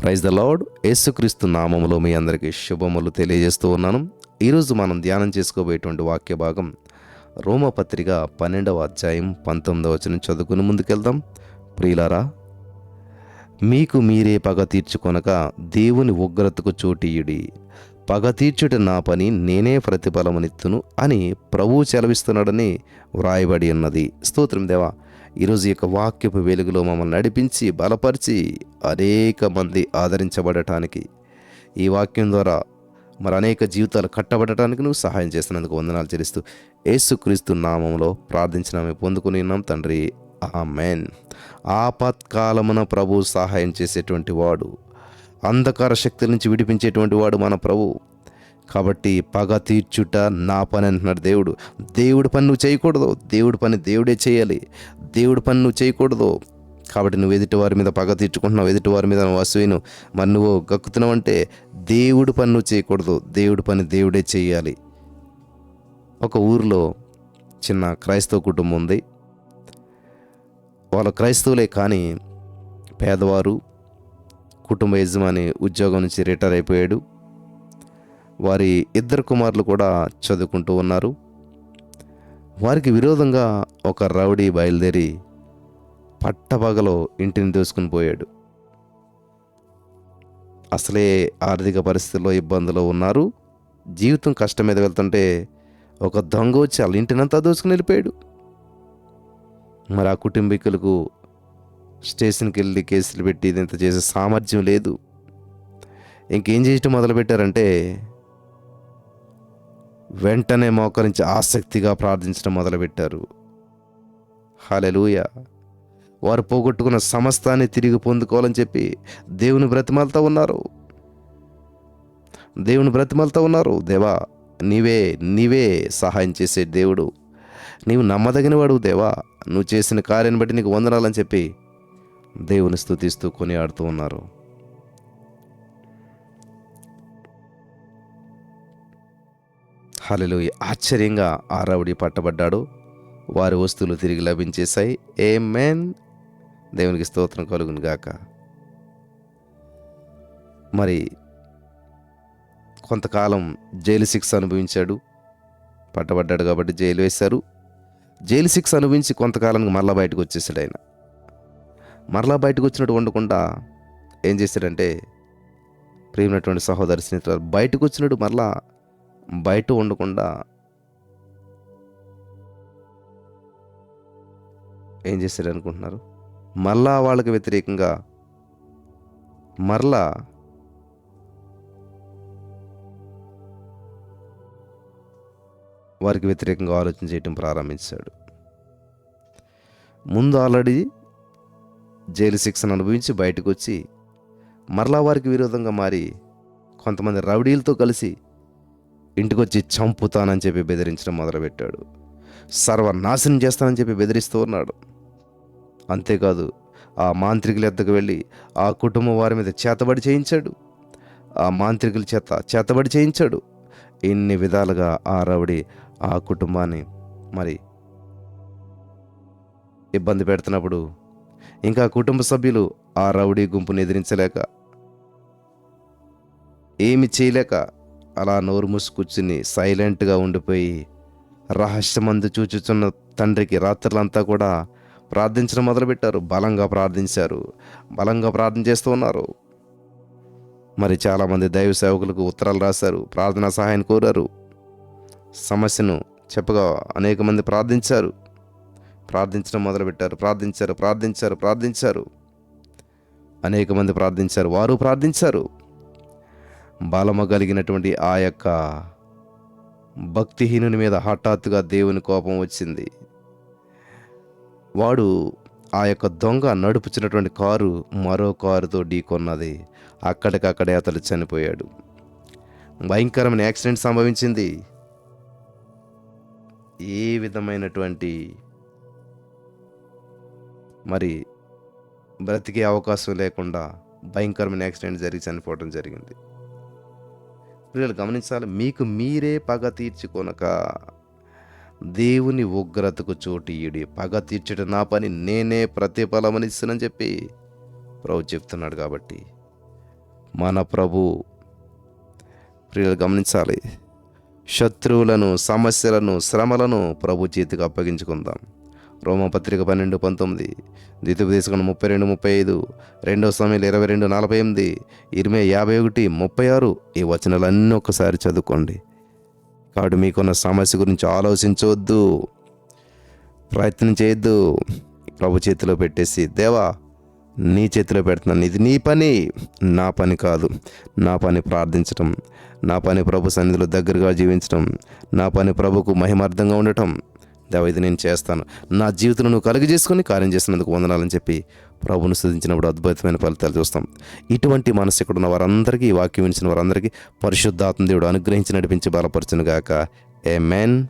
Praise the lord. యేసుక్రీస్తు నామములో మీ అందరికీ శుభములు తెలియజేస్తూ ఉన్నాను. ఈరోజు మనం ధ్యానం చేసుకోబోయేటువంటి వాక్య భాగం రోమపత్రిక పన్నెండవ అధ్యాయం పంతొమ్మిదవ వచనం చదువుకుని ముందుకెళ్దాం. ప్రియులారా మీకు మీరే పగ తీర్చుకొనక దేవుని ఉగ్రతకు చోటీయుడి. పగ తీర్చుట నా పని నేనే ప్రతిఫలమునిత్తును అని ప్రభువు చెలవిస్తున్నాడని వ్రాయబడి ఉన్నది. స్తోత్రం దేవా ఈరోజు ఈ యొక్క వాక్యపు వెలుగులో మమ్మల్ని నడిపించి బలపరిచి అనేక మంది ఆదరించబడటానికి ఈ వాక్యం ద్వారా మరి అనేక జీవితాలు కట్టబడటానికి నువ్వు సహాయం చేస్తున్నందుకు వందనాలు చెల్లిస్తూ యేసుక్రీస్తు నామంలో ప్రార్థించిన పొందుకుని ఉన్నాం తండ్రి. ఆమెన్. ఆపత్కాలమున ప్రభు సహాయం చేసేటువంటి వాడు అంధకార శక్తుల నుంచి విడిపించేటువంటి వాడు మన ప్రభు. కాబట్టి పగ తీర్చుట నా పని అంటున్నాడు దేవుడు. దేవుడి పని నువ్వు చేయకూడదు. దేవుడి పని దేవుడే చేయాలి. దేవుడి పని నువ్వు చేయకూడదు. కాబట్టి నువ్వు ఎదుటి వారి మీద పగ తీర్చుకుంటున్నావు. ఎదుటి వారి మీద నువ్వు అసూయను. మరి నువ్వు గక్కుతున్నావు అంటే దేవుడి పని నువ్వు చేయకూడదు. దేవుడి పని దేవుడే చేయాలి. ఒక ఊరిలో చిన్న క్రైస్తవ కుటుంబం ఉంది. వాళ్ళ క్రైస్తవులే కానీ పేదవారు కుటుంబ యజమాని ఉద్యోగం నుంచి రిటైర్ అయిపోయాడు. వారి ఇద్దరు కుమారులు కూడా చదువుకుంటూ ఉన్నారు. వారికి విరోధంగా ఒక రౌడీ బయలుదేరి పట్టపగలో ఇంటిని దోసుకుని పోయాడు. అసలే ఆర్థిక పరిస్థితుల్లో ఇబ్బందులు ఉన్నారు. జీవితం కష్టం మీద వెళ్తుంటే ఒక దొంగ వచ్చి వాళ్ళ ఇంటినంతా దోసుకుని వెళ్ళిపోయాడు. మరి ఆ కుటుంబీకులకు స్టేషన్కి వెళ్ళి కేసులు పెట్టి ఇదంత చేసే సామర్థ్యం లేదు. ఇంకేం చేయటం మొదలుపెట్టారంటే వెంటనే మోకరించి ఆసక్తిగా ప్రార్థించడం మొదలుపెట్టారు. హాలెలూయ వారు పోగొట్టుకున్న సమస్తాన్ని తిరిగి పొందుకోవాలని చెప్పి దేవుని బ్రతిమాలతో ఉన్నారు. దేవుని బ్రతిమాలతో ఉన్నారు. దేవా నీవే నీవే సహాయం చేసే దేవుడు. నీవు నమ్మదగినవాడు దేవా. నువ్వు చేసిన కార్యాన్ని బట్టి నీకు వందనాలని చెప్పి దేవుని స్థుతిస్తూ కొనియాడుతూ ఉన్నారు. హలలు ఆశ్చర్యంగా ఆ రౌడీ పట్టబడ్డాడు. వారి వస్తువులు తిరిగి లభించేశాయి. ఏ మెన్ దేవునికి స్తోత్రం కలుగును గాక. మరి కొంతకాలం జైలు శిక్ష అనుభవించాడు. పట్టబడ్డాడు కాబట్టి జైలు వేశారు. జైలు శిక్ష అనుభవించి కొంతకాలానికి మరలా బయటకు వచ్చేసాడు ఆయన. మరలా బయటకు వచ్చినట్టు ఉండకుండా ఏం చేశాడంటే ప్రియమైనటువంటి సహోదరి స్నేహితులు బయటకు వచ్చినట్టు మరలా బయట ఉండకుండా ఏం చేశారు అనుకుంటున్నారు? మరలా వాళ్ళకి వ్యతిరేకంగా మరలా వారికి వ్యతిరేకంగా ఆలోచన చేయటం ప్రారంభించాడు. ముందు ఆల్రెడీ జైలు శిక్షను అనుభవించి బయటకు వచ్చి మరలా వారికి విరోధంగా మారి కొంతమంది రౌడీలతో కలిసి ఇంటికి వచ్చి చంపుతానని చెప్పి బెదిరించడం మొదలుపెట్టాడు. సర్వనాశనం చేస్తానని చెప్పి బెదిరిస్తూ ఉన్నాడు. అంతేకాదు ఆ మాంత్రికుల ఎద్దకు వెళ్ళి ఆ కుటుంబం వారి మీద చేతబడి చేయించాడు. ఆ మాంత్రికుల చేత చేతబడి చేయించాడు. ఇన్ని విధాలుగా ఆ రౌడీ ఆ కుటుంబాన్ని మరి ఇబ్బంది పెడుతున్నప్పుడు ఇంకా కుటుంబ సభ్యులు ఆ రౌడీ గుంపును ఎదిరించలేక ఏమి చేయలేక అలా నోరు మూసుకూర్చుని సైలెంట్గా ఉండిపోయి రహస్యమందు చూచుచున్న తండ్రికి రాత్రులంతా కూడా ప్రార్థించడం మొదలుపెట్టారు. బలంగా ప్రార్థించారు. బలంగా ప్రార్థన చేస్తూ ఉన్నారు. మరి చాలామంది దైవ సేవకులకు ఉత్తరాలు రాశారు. ప్రార్థనా సహాయం కోరారు. సమస్యను చెప్పగా అనేక మంది ప్రార్థించారు. ప్రార్థించడం మొదలుపెట్టారు. ప్రార్థించారు ప్రార్థించారు ప్రార్థించారు. అనేక మంది ప్రార్థించారు. వారు ప్రార్థించారు. బలము కలిగినటువంటి ఆ యొక్క భక్తిహీనుని మీద హఠాత్తుగా దేవుని కోపం వచ్చింది. వాడు ఆ యొక్క దొంగ నడుపుచినటువంటి కారు మరో కారుతో ఢీకొన్నది. అక్కడికక్కడే అతడు చనిపోయాడు. భయంకరమైన యాక్సిడెంట్ సంభవించింది. ఏ విధమైనటువంటి మరి బ్రతికే అవకాశం లేకుండా భయంకరమైన యాక్సిడెంట్ జరిగి చనిపోవడం జరిగింది. పిల్లలు గమనించాలి మీకు మీరే పగ తీర్చుకొనక దేవుని ఉగ్రతకు చోటీయుడి పగ తీర్చడం నా పని నేనే ప్రతిఫలమనిస్తానని చెప్పి ప్రభు చెప్తున్నాడు కాబట్టి మన ప్రభు ప్రియులు గమనించాలి శత్రువులను సమస్యలను శ్రమలను ప్రభు చేతికి అప్పగించుకుందాం. రోమపత్రిక పన్నెండు పంతొమ్మిది ద్వితీయోపదేశం ముప్పై రెండు ముప్పై ఐదు రెండవ సమయంలో ఇరవై రెండు నలభై ఎనిమిది ఇరవై యాభై ఒకటి ముప్పై ఆరు ఈ వచనాలన్నీ ఒక్కసారి చదువుకోండి. కాబట్టి మీకున్న సమస్య గురించి ఆలోచించవద్దు ప్రయత్నం చేయొద్దు. ప్రభు చేతిలో పెట్టేసి దేవా నీ చేతిలో పెడుతున్నాను ఇది నీ పని. నా పని కాదు. నా పని ప్రార్థించటం. నా పని ప్రభు సన్నిధిలో దగ్గరగా జీవించటం. నా పని ప్రభుకు మహిమార్థంగా ఉండటం. దేవ ఇది నేను చేస్తాను. నా జీవితంలో నువ్వు కలుగు కార్యం చేసినందుకు వందనాలని చెప్పి ప్రభును స్థుతించినప్పుడు అద్భుతమైన ఫలితాలు చూస్తాం. ఇటువంటి మనసు ఇక్కడ ఉన్న వారందరికీ ఈ వాక్యం వినిచిన వారందరికీ పరిశుద్ధాత్మ దేవుడు అనుగ్రహించి నడిపించి బలపరచునుగాక. ఏ మెన్